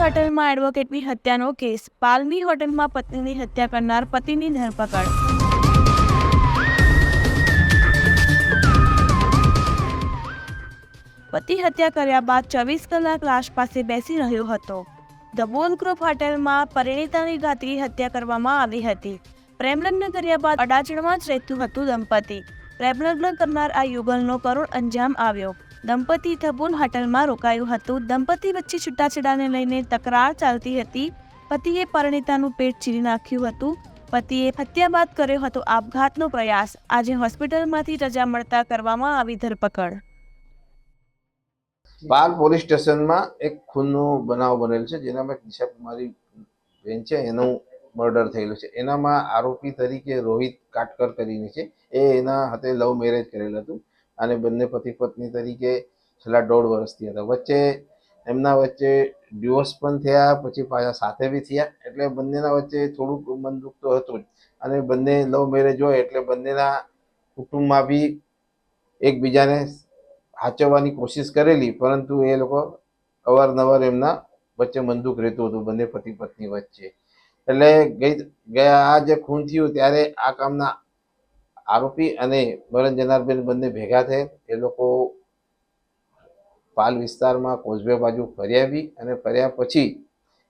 હોટલમાં એડવોકેટની હત્યાનો કેસ. પાલમી હોટલમાં પત્નીની હત્યા કરનાર પતિની ધરપકડ. પતિ હત્યા કર્યા બાદ ચોવીસ કલાક લાશ પાસે બેસી રહ્યો હતો. ધ ગ્રુપ હોટેલમાં પરિણીતાની ઘાતકી હત્યા કરવામાં આવી હતી. પ્રેમલગ્ન કર્યા બાદ અડાજણમાં જ રહેતું હતું દંપતી. પ્રેમલગ્ન કરનાર આ યુગલનો કરુણ અંજામ આવ્યો. દંપતી ધબોન હોટલમાં રોકાયું હતું. દંપતી વચ્ચે છૂટાછેડાને લઈને તકરાર ચાલતી હતી. પતિએ પરણિતાનું પેટ ચીરી નાખ્યું હતું. પતિએ હત્યા બાદ કર્યો હતો આપઘાતનો પ્રયાસ. આજે હોસ્પિટલમાંથી રજા મળતા કરવામાં આવી ધરપકડ. પાલ પોલીસ સ્ટેશનમાં એક ખૂનનો બનાવ બનેલ છે જેનામાં એક દિશા કુમારી બેન છે, એનું મર્ડર થયેલું છે. એનામાં આરોપી તરીકે રોહિત કાટકર કરીને છે. એ એના હાથે લવ મેરેજ કરેલ હતું. અને બંને પતિ પત્ની તરીકે છેલ્લા દોઢ વર્ષથી હતા. વચ્ચે એમના વચ્ચે ડિવોર્સ પણ થયા, પછી પાછા સાથે બી થયા. એટલે બંનેના વચ્ચે થોડુંક મન દુઃખ તો હતું જ. અને બંને લવ મેરેજ હોય એટલે બંનેના કુટુંબમાં બી એકબીજાને હાચવવાની કોશિશ કરેલી. પરંતુ એ લોકો અવારનવાર એમના વચ્ચે મનદુખ રહેતું હતું બંને પતિ પત્ની વચ્ચે. એટલે ગઈ, ગયા આ જે ખૂન થયું ત્યારે આ કામના આરોપી અને મરણ જનારબેન બંને ભેગા થયા એ લોકો પાલ વિસ્તારમાં કોઝવે બાજુ ફર્યા આવી અને ફર્યા પછી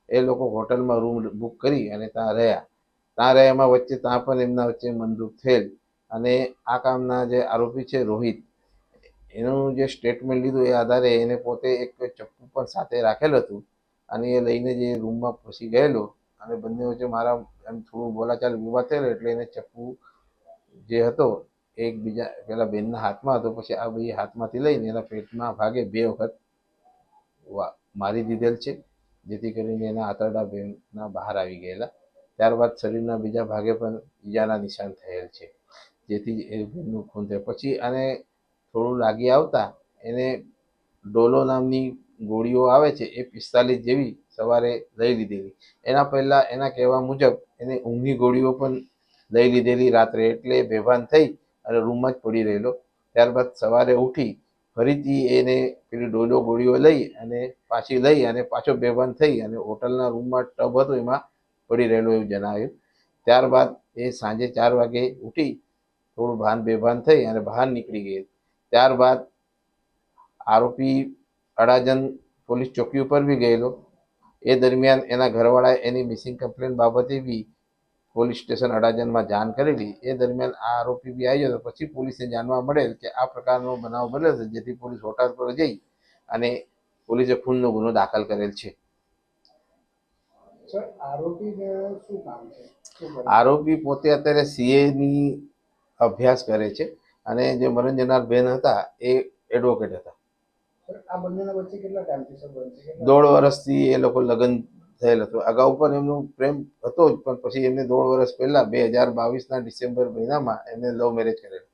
એ લોકો હોટલમાં રૂમ બુક કરી અને ત્યાં રહ્યા. ત્યાં રહ્યામાં વચ્ચે ત્યાં પણ એમના વચ્ચે મંદુક થયેલ અને આ કામના જે આરોપી છે રોહિત, એનું જે સ્ટેટમેન્ટ લીધું એ આધારે એને પોતે એક ચપ્પુ પણ સાથે રાખેલ હતું અને એ લઈને જે રૂમમાં પછી ગયેલો અને બંને વચ્ચે મારા એમ થોડું બોલાચાલ વિવાદ થયેલો એટલે એને ચપ્પુ જે હતો, એકબીજા, પેલા બેનના હાથમાં હતો, પછી આ બે હાથમાંથી લઈને એના પેટમાં ભાગે બે વખત મારી દીધેલ છે, જેથી કરીને એના આંતરડા બેનના બહાર આવી ગયેલા. ત્યારબાદ શરીરના બીજા ભાગે પણ ઈજાના નિશાન થયેલ છે, જેથી એ બેનનું ખૂન થયું. પછી આને થોડું લાગી આવતા એને ડોલો નામની ગોળીઓ આવે છે, એ પિસ્તાલીસ જેવી સવારે લઈ લીધેલી. એના પહેલાં એના કહેવા મુજબ એને ઊંઘની ગોળીઓ પણ લઈ લીધેલી રાત્રે એટલે બેભાન થઈ અને રૂમમાં જ પડી રહેલો. ત્યારબાદ સવારે ઉઠી ફરીથી એને પેલી ડોલો ગોળીઓ લઈ અને પાછી લઈ અને પાછો બેભાન થઈ અને હોટલના રૂમમાં ટબ હતો એમાં પડી રહેલો એવું જણાવ્યું ત્યારબાદ એ સાંજે ચાર વાગે ઉઠી થોડું ભાન બેભાન થઈ અને બહાર નીકળી ગઈ. ત્યારબાદ આરોપી અડાજન પોલીસ ચોકી ઉપર બી ગયેલો. એ દરમિયાન એના ઘરવાળાએ એની મિસિંગ કમ્પ્લેન બાબતે બી પોલીસ સ્ટેશન અડાજણમાં જાણ કરેલી. એ દરમિયાન આ આરોપી બી આવ્યો હતો પછી પોલીસને જાણવા મળેલ કે આ પ્રકારનો બનાવ બન્યો છે જેથી પોલીસ હોટલ પર જઈ અને પોલીસે ખૂનનો ગુનો દાખલ કરેલ છે? આરોપી પોતે અત્યારે સીએની અભ્યાસ કરે છે અને જે મરણ જનાર બેન હતા એ એડવોકેટ હતા. દોઢ વર્ષથી એ લોકો લગ્ન થયેલ હતો. અગાઉ પણ એમનું પ્રેમ હતો જ, પણ પછી એમને દોઢ વર્ષ પહેલા, બે હજાર બાવીસના ડિસેમ્બર મહિનામાં એમને લવ મેરેજ કરેલ.